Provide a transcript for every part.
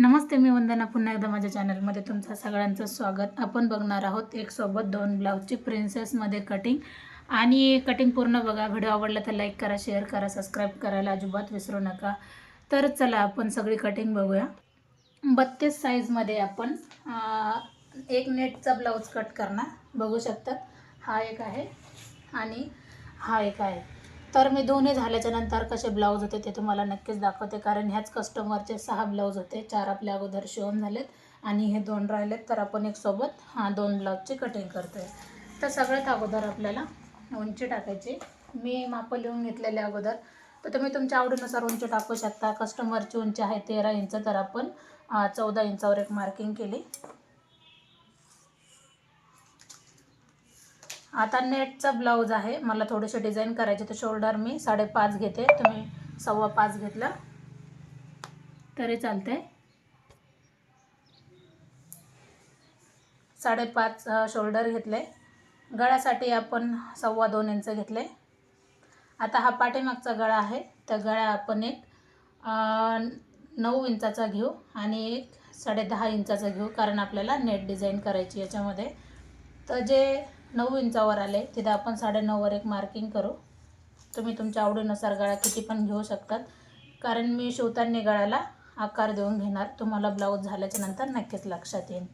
नमस्ते मी वंदना. पुन्हा एकदा माझ्या चॅनलमध्ये तुमचं सगळ्यांचं स्वागत. आपण बघणार आहोत एक सोबत दोन ब्लाऊजची प्रिन्सेसमध्ये कटिंग. आणि कटिंग पूर्ण बघा. व्हिडिओ आवडला तर लाईक करा शेअर करा सबस्क्राईब करायला अजिबात विसरू नका. तर चला आपण सगळी कटिंग बघूया. बत्तीस साईजमध्ये आपण एक नेटचा ब्लाऊज कट करणार. बघू शकतात. हा एक आहे आणि हा एक आहे. तर मी दोन्ही झाल्याच्यानंतर कसे ब्लाऊज होते ते तुम्हाला नक्कीच दाखवते. कारण ह्याच कस्टमरचे सहा ब्लाऊज होते. चार आपल्या अगोदर शिवून झालेत आणि हे दोन राहिलेत. तर आपण एक सोबत हा दोन ब्लाऊजची कटिंग करतोय. तर सगळ्यात अगोदर आपल्याला उंची टाकायची. मी मापं लिहून घेतलेले अगोदर. तर तुम्ही तुमच्या आवडीनुसार उंची टाकू शकता. कस्टमरची उंची आहे तेरा इंच. तर आपण चौदा इंचावर एक मार्किंग केली. आता नेटचा ब्लाऊज आहे. मला थोडेसे डिझाईन करायचे तर शोल्डर मी साडेपाच घेते. तुम्ही सव्वा पाच घेतला तरी चालते. साडेपाच शोल्डर घेतले. गळ्यासाठी आपण सव्वा दोन इंच घेतले. आता हा पाठीमागचा गळा आहे. त्या गळ्या आपण एक नऊ इंचाचा घेऊ आणि एक साडे दहा इंचाचा घेऊ कारण आपल्याला नेट डिझाईन करायची याच्यामध्ये. तर जे नऊ इंचावर आले. तिथं आपण साडेनऊवर एक मार्किंग करू. तुम्ही तुमच्या आवडीनुसार गळा किती पण घेऊ शकतात. कारण मी शिवताना गळ्याला आकार देऊन घेणार. तुम्हाला ब्लाऊज झाल्याच्यानंतर नक्कीच लक्षात येईल.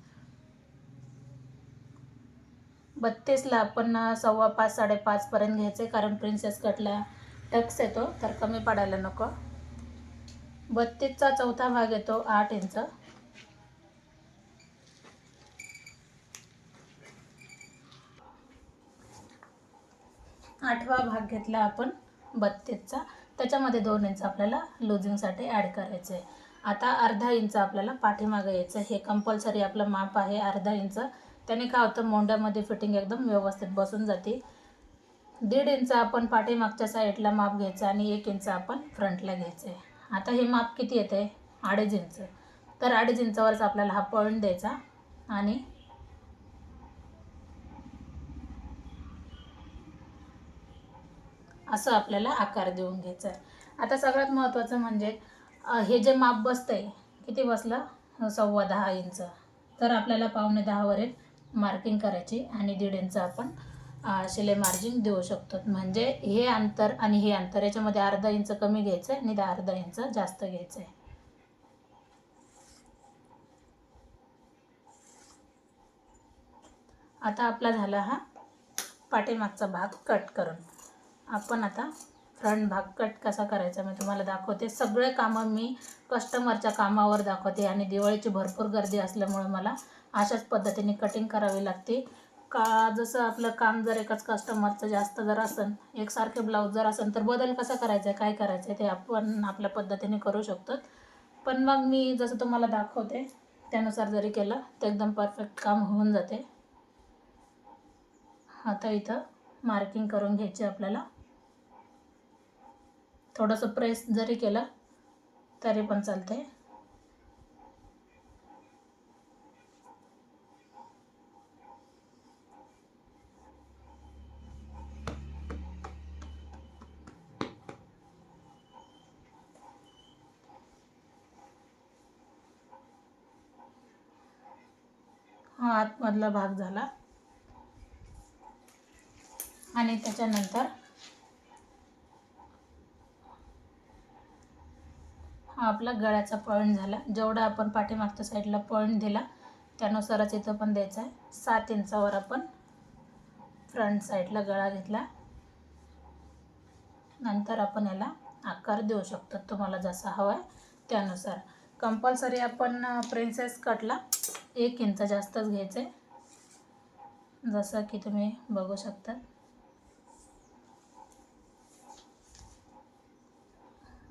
बत्तीसला आपण सव्वा पाच साडेपाचपर्यंत घ्यायचे. कारण प्रिन्सेस कटला टक्स येतो तर कमी पडायला नको. बत्तीसचा चौथा भाग येतो आठ इंच. आठवा भाग घेतला आपण बत्तीसचा. त्याच्यामध्ये दोन इंच आपल्याला लुझिंगसाठी ॲड करायचं आहे आता अर्धा इंच आपल्याला पाठीमागं यायचं हे कंपल्सरी आपलं माप आहे अर्धा इंच त्याने काय होतं मोंड्यामध्ये फिटिंग एकदम व्यवस्थित बसून जाते. दीड इंच आपण पाठीमागच्या साईडला माप घ्यायचं आणि एक इंच आपण फ्रंटला घ्यायचं आहे आता हे माप किती येते अडीच इंच तर अडीच इंचावरच आपल्याला हा पॉईंट द्यायचा आणि असं आपल्याला आकार देऊन घ्यायचा आहे. आता सगळ्यात महत्त्वाचं म्हणजे हे जे माप बसतं आहे किती बसलं? सव्वा दहा इंच. तर आपल्याला पावणे दहावरील मार्किंग करायची आणि दीड इंच आपण शिलाई मार्जिन देऊ शकतो. म्हणजे हे अंतर आणि हे अंतर याच्यामध्ये अर्धा इंच कमी घ्यायचं आहे आणि अर्धा इंच जास्त घ्यायचं आहे. आता आपला झाला हा पाठीमागचा भाग कट करून. आपण आता फ्रंट भाग कट कसा करायचा मी तुम्हाला दाखवते. सगळे कामं मी कस्टमरच्या कामावर दाखवते आणि दिवाळीची भरपूर गर्दी असल्यामुळे मला अशाच पद्धतीने कटिंग करावी लागते. का जसं आपलं काम जर एकाच कस्टमरचं जास्त जर असेल एकसारखे ब्लाऊज जर असेल तर बदल कसा करायचा आहे काय करायचं आहे ते आपण आपल्या पद्धतीने करू शकतो. पण मग मी जसं तुम्हाला दाखवते त्यानुसार जरी केलं तर एकदम परफेक्ट काम होऊन जाते. आता इथं मार्किंग करून घ्यायची आपल्याला. थोडंसं प्रेस जरी केलं तरी पण चालते हा आतमधला भाग झाला. आणि त्याच्यानंतर हा आपला गळ्याचा पॉईंट झाला. जेवढा आपण पाठीमागच्या साईडला पॉईंट दिला त्यानुसारच इथं पण द्यायचा आहे. सात इंचावर आपण फ्रंट साईडला गळा घेतला. नंतर आपण याला आकार देऊ शकतो. तुम्हाला जसा हवा आहे त्यानुसार. कंपल्सरी आपण प्रिन्सेस कटला. एक इंच जास्तच घ्यायचं. आहे जसं की तुम्ही बघू शकता.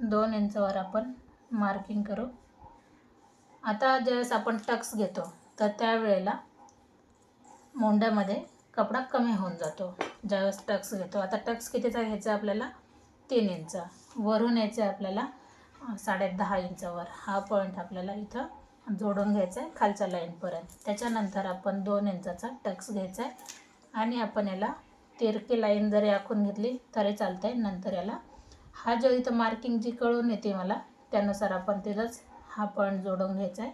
दोन इंचावर आपण मार्किंग करू. आता ज्यावेळेस आपण टक्स घेतो तर त्यावेळेला मोंड्यामध्ये कपडा कमी होऊन जातो. ज्यावेळेस टक्स घेतो आता टक्स कितीचा घ्यायचा आपल्याला? तीन इंच. वरून यायचं आपल्याला साडे दहा इंचावर. हा पॉईंट आपल्याला इथं जोडून घ्यायचा आहे खालच्या लाईनपर्यंत त्याच्यानंतर आपण दोन इंचाचा टक्स घ्यायचा आहे. आणि आपण याला तिरकी लाईन जरी आखून घेतली तरी चालतं आहे नंतर याला हा जो इथं मार्किंग जी कळून येते मला त्यानुसार आपण तिथंच हा पॉईंट जोडून घ्यायचा आहे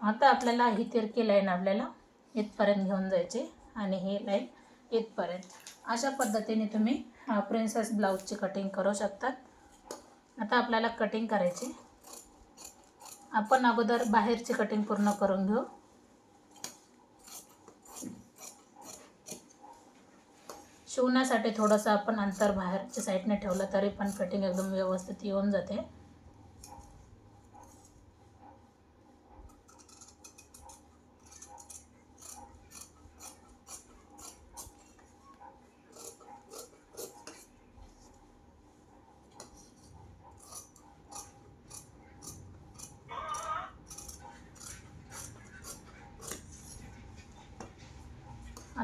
आता आपल्याला ही तिरकी लाईन आपल्याला इथपर्यंत घेऊन जायची आणि ही लाईन इथपर्यंत. अशा पद्धतीने तुम्ही प्रिन्सेस ब्लाऊजची कटिंग करू शकतात. आता आपल्याला कटिंग करायची. आपण अगोदर बाहेरची कटिंग पूर्ण करून घेऊ. शिवण्यासाठी थोडंसं आपण अंतर बाहेरच्या साईडने ठेवलं तरी पण फिटिंग एकदम व्यवस्थित येऊन जाते.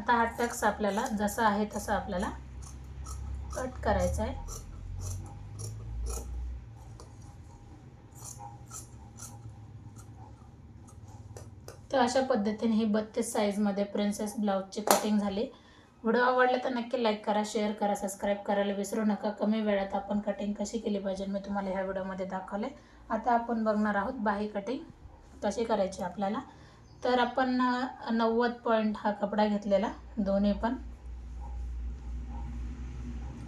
आता हा टक्स आपल्याला जसा आहे तसा आपल्याला कट करायचा आहे. तर अशा पद्धतीने ही बत्तीस साईजमध्ये प्रिन्सेस ब्लाऊजची कटिंग झाली. व्हिडिओ आवडला तर नक्की लाईक करा शेअर करा सबस्क्राईब करायला विसरू नका. कमी वेळात आपण कटिंग कशी केली पाहिजे मी तुम्हाला ह्या व्हिडिओमध्ये दाखवले आता आपण बघणार आहोत बाही कटिंग कशी करायची आपल्याला. तर आपण नव्वद पॉईंट हा कपडा घेतलेला दोन्ही पण.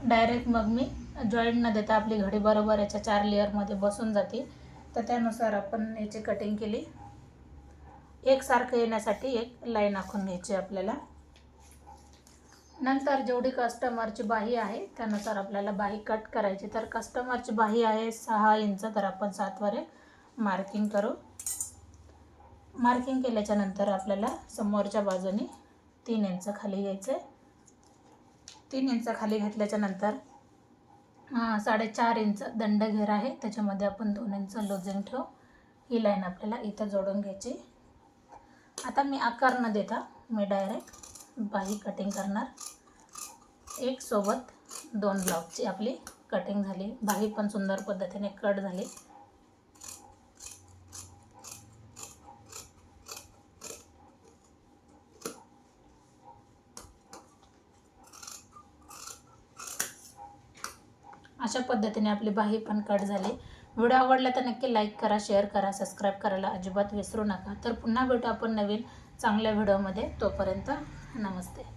डायरेक्ट मग मी जॉईंट न देता आपली घडी बरोबर याच्या चार लेअरमध्ये बसून जाते. तर त्यानुसार आपण याची कटिंग केली. एकसारखं येण्यासाठी एक लाईन आखून घ्यायची आपल्याला. नंतर जेवढी कस्टमरची बाही आहे त्यानुसार आपल्याला बाही कट करायची. तर कस्टमरची बाही आहे सहा इंच तर आपण सातवर मार्किंग करू. मार्किंग केल्याच्यानंतर आपल्याला समोरच्या बाजूने तीन इंच खाली घ्यायचं आहे तीन इंच खाली घेतल्याच्या नंतर साडेचार इंच दंडघेर आहे. त्याच्यामध्ये आपण दोन इंच लोजिंग ठेवू. ही लाईन आपल्याला इथं जोडून घ्यायची. आता मी आकार न देता. मी डायरेक्ट बाही कटिंग करणार. एक सोबत दोन ब्लाऊजची आपली कटिंग झाली. बाही पण सुंदर पद्धतीने कट झाली. अशा पद्धतीने आपली बाही पण कट झाली. व्हिडिओ आवडला तर नक्की लाईक करा शेअर करा सबस्क्राईब करायला अजिबात विसरू नका. तर पुन्हा भेटू आपण नवीन चांगल्या व्हिडिओमध्ये. तोपर्यंत नमस्ते.